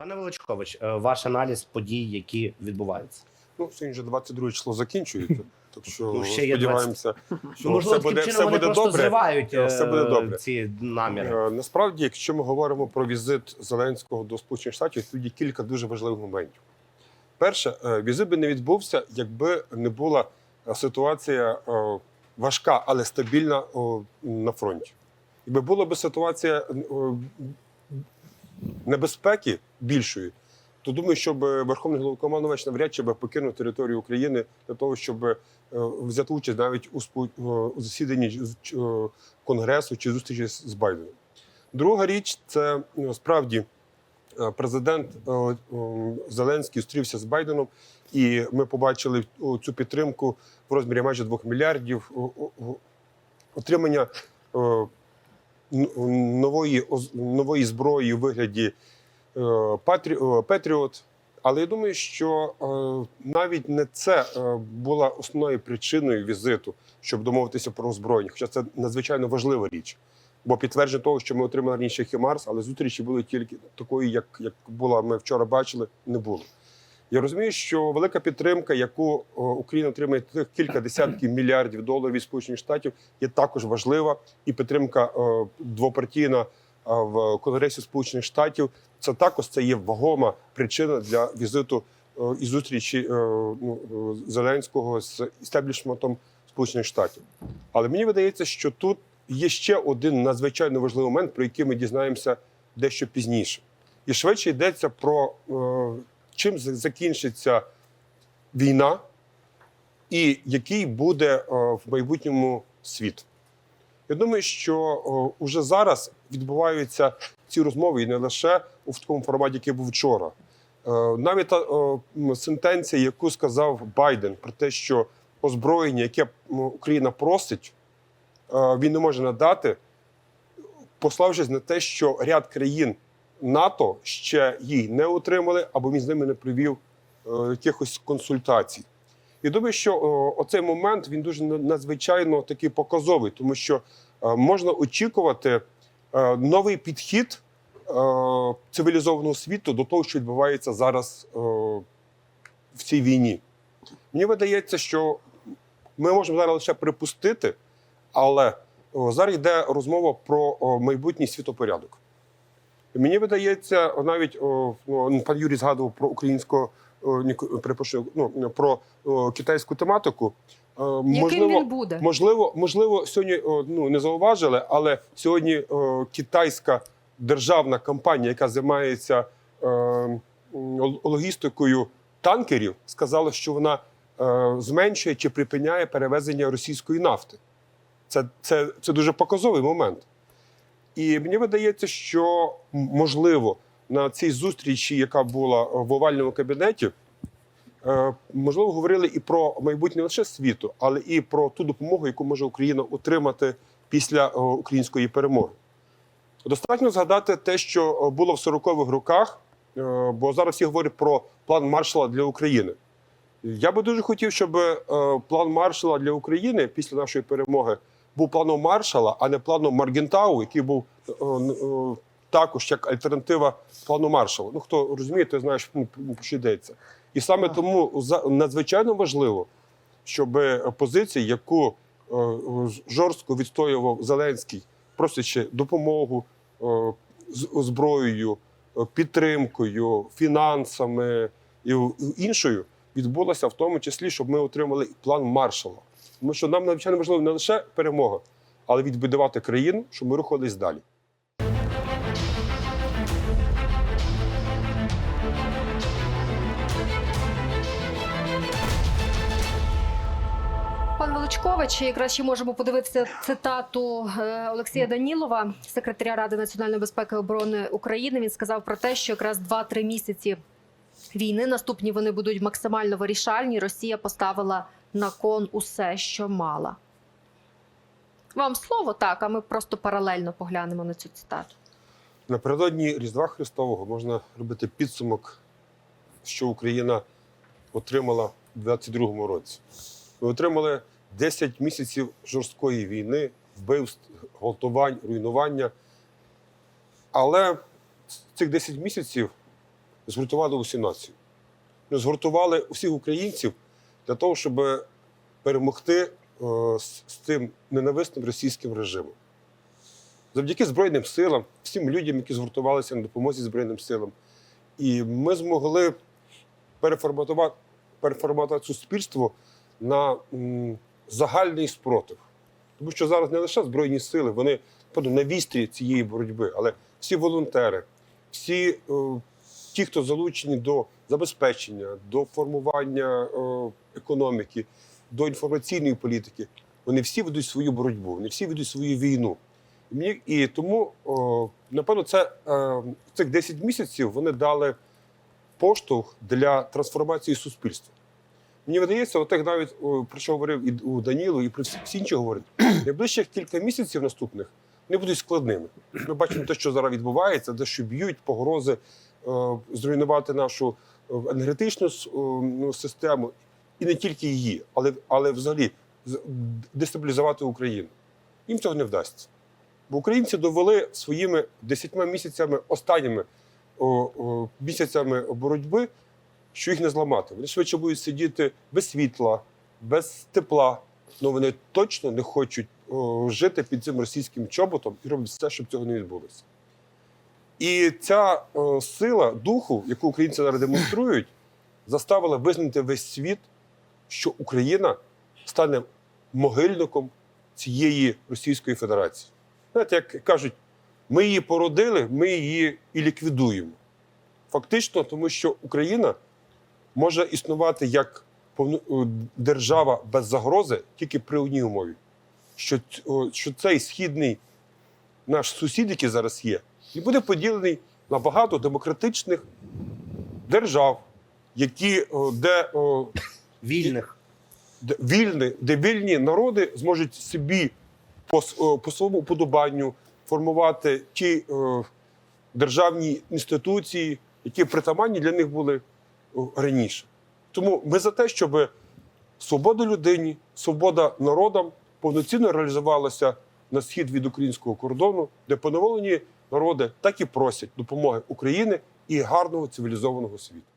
Пане Величкович, е, ваш аналіз подій, які відбуваються. Ну, сьогодні вже 22 число закінчується. Так що Ну, ще є сподіваємося, що Ну, можливо, все буде, все буде добре. зривають е, Все буде добре. ці наміри. Е, Насправді, якщо ми говоримо про візит Зеленського до Сполучених Штатів, тут є кілька дуже важливих моментів. Перше, е, візит би не відбувся, якби не була е, ситуація е, важка, але стабільна на фронті. Якби була б ситуація небезпеки більшої, то думаю, щоб Верховний Головнокомандувач навряд чи би покинув територію України для того, щоб е, взяти участь навіть у, е, засіданні е, Конгресу чи зустрічі з Байденом. Друга річ це е, справді е, президент е, е, Зеленський зустрівся з Байденом, і ми побачили цю підтримку в розмірі майже 2 мільярдів отримання е, нової, нової зброї у вигляді е, е, Петріот. Але я думаю, що е, навіть не це була основною причиною візиту, щоб домовитися про озброєння. Хоча це надзвичайно важлива річ. Бо підтвердження того, що ми отримали раніше Хімарс, але зустрічі були тільки такої, як, як була, ми вчора бачили, не було. Я розумію, що велика підтримка, яку Україна отримає тих кілька десятків мільярдів доларів від Сполучених Штатів, є також важлива. І підтримка двопартійна в Конгресі Сполучених Штатів це також це є вагома причина для візиту і зустрічі ну, Зеленського з істеблішментом Сполучених Штатів. Але мені видається, що тут є ще один надзвичайно важливий момент, про який ми дізнаємося дещо пізніше. І швидше йдеться про е, чим закінчиться війна, і який буде е, в майбутньому світ. Я думаю, що вже зараз відбуваються ці розмови і не лише у такому форматі, який був вчора. Е, Навіть та е, сентенція, яку сказав Байден про те, що озброєння, яке Україна просить, е, він не може надати, пославшись на те, що ряд країн НАТО ще її не отримали, або він з ними не провів е, якихось консультацій. І думаю, що о, оцей момент він дуже надзвичайно такий показовий, тому що е, можна очікувати е, новий підхід е, цивілізованого світу до того, що відбувається зараз е, в цій війні. Мені видається, що ми можемо зараз лише припустити, але зараз йде розмова про майбутній світопорядок. Мені видається, навіть ну, пан Юрій згадував про українсько, о, перепрошую, ну, про китайську тематику. Е, Яким він буде? Можливо, можливо, сьогодні ну, не зауважили, але сьогодні китайська державна компанія, яка займається е, логістикою танкерів, сказала, що вона е, зменшує чи припиняє перевезення російської нафти. Це, це, це дуже показовий момент. І мені видається, що можливо на цій зустрічі, яка була е, в овальному кабінеті, е, можливо, говорили і про майбутнє не лише світу, але і про ту допомогу, яку може Україна отримати після е, української перемоги. Достатньо згадати те, що було в 40-х роках, бо зараз всі говорять про план Маршала для України. Я би дуже хотів, щоб план Маршала для України після нашої перемоги був планом Маршала, а не планом Маргентау, який був е, е, також як альтернатива плану Маршала. Ну хто розуміє, той знає, що, ну, що йдеться. І саме тому надзвичайно важливо, щоб позиція, яку е, жорстко відстоював Зеленський, просячи допомогу е, з озброєю, е, підтримкою, фінансами і іншою, відбулося в тому числі, щоб ми отримали план Маршала. Тому що нам надзвичайно важливо не лише перемога, але відбудувати країну, щоб ми рухались далі. Пан Величкович, якраз ще можемо подивитися цитату е, Олексія Данілова, секретаря Ради національної безпеки і оборони України. Він сказав про те, що якраз 2-3 місяці війни наступні вони будуть максимально вирішальні. Росія поставила на кон усе, що мала. Вам слово так, а ми просто паралельно поглянемо на цю цитату. Напередодні Різдва Христового можна робити підсумок, що Україна отримала в 22-му році. Ми отримали 10 місяців жорсткої війни, вбивств, гвалтувань, руйнування. Але цих 10 місяців згуртували усі нації. Ми згуртували усіх українців для того, щоб перемогти е, з, цим ненависним російським режимом. Завдяки Збройним силам, всім людям, які згуртувалися на допомозі Збройним силам. І ми змогли переформатувати, переформатувати суспільство на загальний спротив. Тому що зараз не лише Збройні сили, вони на вістрі цієї боротьби, але всі волонтери, всі е, ті, хто залучені до забезпечення, до формування е, економіки, до інформаційної політики, вони всі ведуть свою боротьбу, вони всі ведуть свою війну. І, тому, напевно, це, е, цих 10 місяців вони дали поштовх для трансформації суспільства. Мені видається, от як навіть про що говорив і у Данілу, і про всі, інші говорять, найближчих кілька місяців наступних не будуть складними. Ми бачимо те, що зараз відбувається, де що б'ють погрози зруйнувати нашу е, енергетичну е, ну, систему, і не тільки її, але, але взагалі дестабілізувати Україну. Їм цього не вдасться. Бо українці довели своїми десятьма місяцями, останніми о, о, місяцями боротьби, що їх не зламати. Вони швидше будуть сидіти без світла, без тепла. але вони точно не хочуть о, жити під цим російським чоботом і роблять все, щоб цього не відбулося. І ця о, сила духу, яку українці зараз демонструють, заставила визнати весь світ, що Україна стане могильником цієї Російської Федерації. Знаєте, як кажуть, ми її породили, ми її і ліквідуємо. Фактично, тому що Україна може існувати як е, держава без загрози тільки при одній умові, що, що цей східний наш сусід, який зараз є, він буде поділений на багато демократичних держав, які, де Вільних. де вільні, де вільні народи зможуть собі по, по своєму уподобанню формувати ті е, державні інституції, які притаманні для них були раніше. Тому ми за те, щоб свобода людині, свобода народам повноцінно реалізувалася на схід від українського кордону, де поневолені народи так і просять допомоги України і гарного цивілізованого світу.